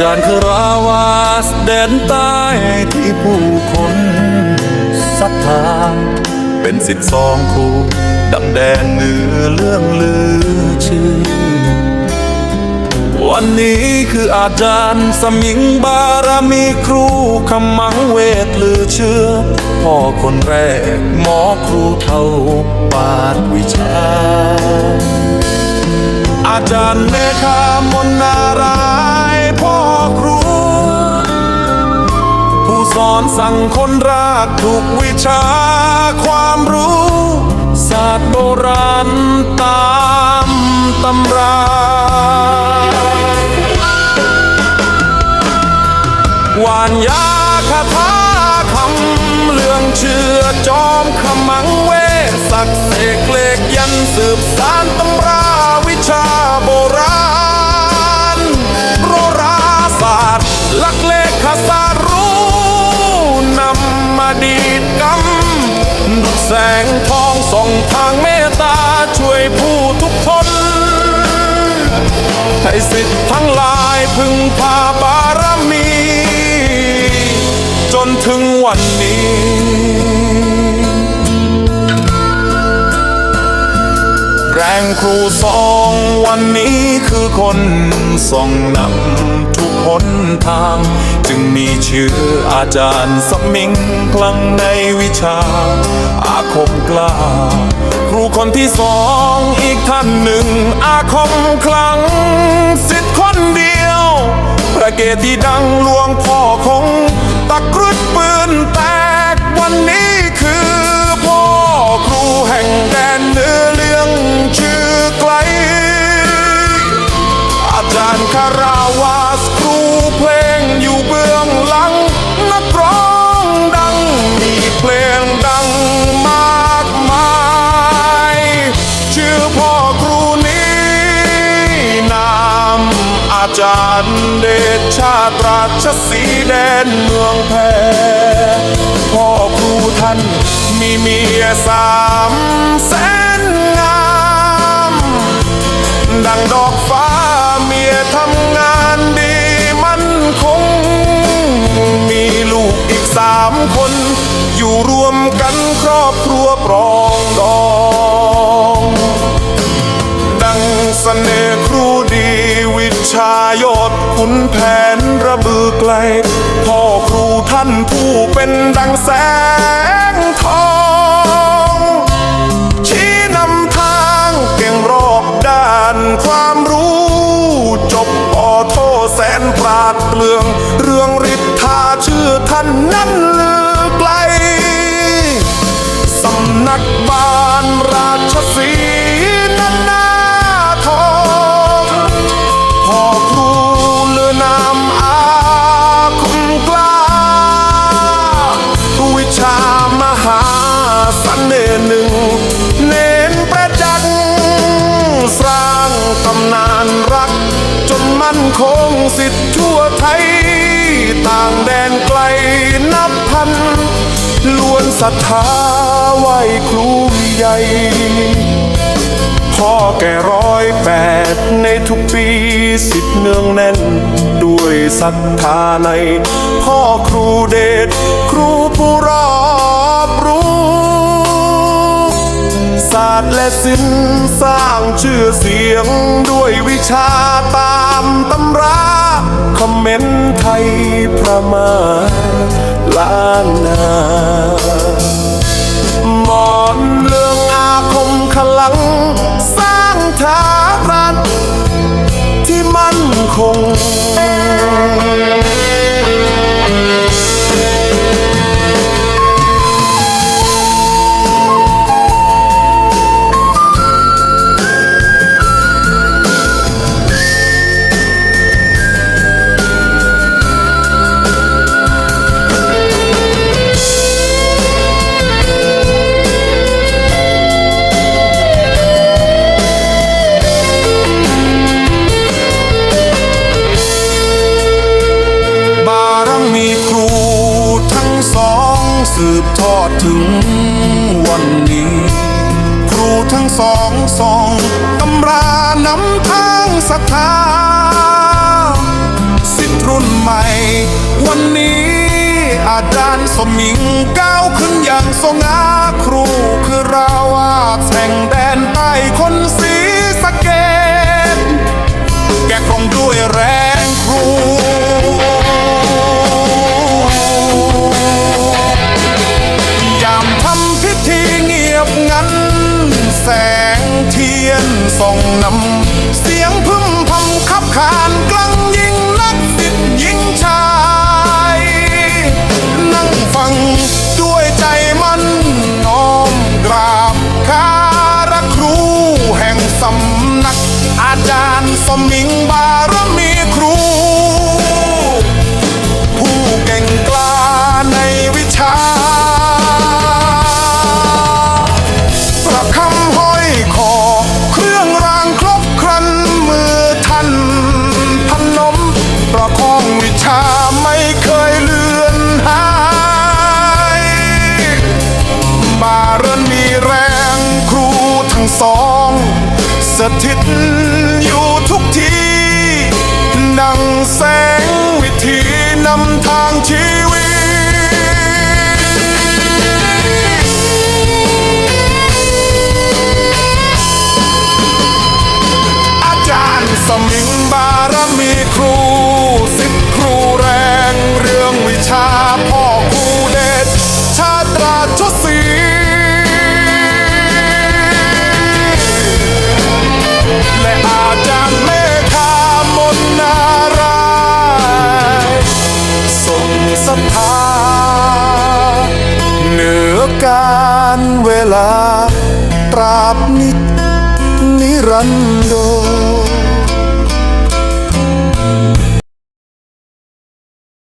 จารย์คราวาสแดนใต้ที่ผู้คนศรัทธาเป็นสิทธิสองครูดังแดนเหนือเรื่องลือชื่อ วันนี้คืออาจารย์สมิงบารมีครูคำมังเวทลือเชื่อ พ่อคนแรกหมอครูเท่าปาดวิชา อาจารย์เมฆามนนารา สอนสั่งคนรากทุกวิชาความรู้ ศาสตร์โบราณตามตำราหวานยาคาถาคำเรื่องเชื่อจอมขมังเวศักเสกเลขยันสืบสารตำรา ส่องทางเมตตาช่วยผู้ทุกทนให้สิทธิ์ทั้งหลายพึงพาบารมี จนถึงวันนี้แรงครูสองวันนี้คือคนส่องนำ หนทาง จึงมีชื่ออาจารย์สมิงคลังในวิชา อาคมกล้า ครูคนที่สองอีกท่านหนึ่ง อาคมคลังสิทธิ์คนเดียว พระเกตีดังหลวงพ่อคงตะกรุดปืนแต อาจารย์เดชชาติราชสีแดนเมืองแพร่พ่อครูท่านมีเมียสามแสนงาม ดังดอกฟ้าเมียทำงานดีมั่นคง มีลูกอีกสามคน อยู่รวมกันครอบครัวปรอายอดขุนแผนระบือไกล พ่อครูท่านผู้เป็นดังแสงทอง ชี้นำทางเก่งรอบด้านความรู้ จบปอโทแสนปราดเปลือง นคงสิทธิ์ทั่วไทย ต่างแดนไกลนับพัน ล้วนศรัทธาไหวครูใหญ่ พ่อแก่ร้อยแปดในทุกปีสิทธิ์เนืองแน่น ด้วยศรัทธาใน พ่อครูเดชครูผู้รอ สินสร้างชื่อเสียงด้วยวิชาตามตำราคอมเมนต์ไทยพระมาล้านนา สืบทอดถึงวันนี้ ครูทั้งสองสองตำรานำทางศรัทธาสิทธรุ่นใหม่ วันนี้อาจารย์สมิงก้าวขึ้นอย่างสง่าครูคือราวาแห่งแดนใต้คนสิ อาจารย์สมิงบารมี ถิตอยู่ทุกทีนั่งแสงวิถีนำทางชีวิตสมิงบารมีครูสิบครูแรงเรื่องวิชาพ่อครูเดชชาตราชด กาเวลา ตราบนิดนิรันดร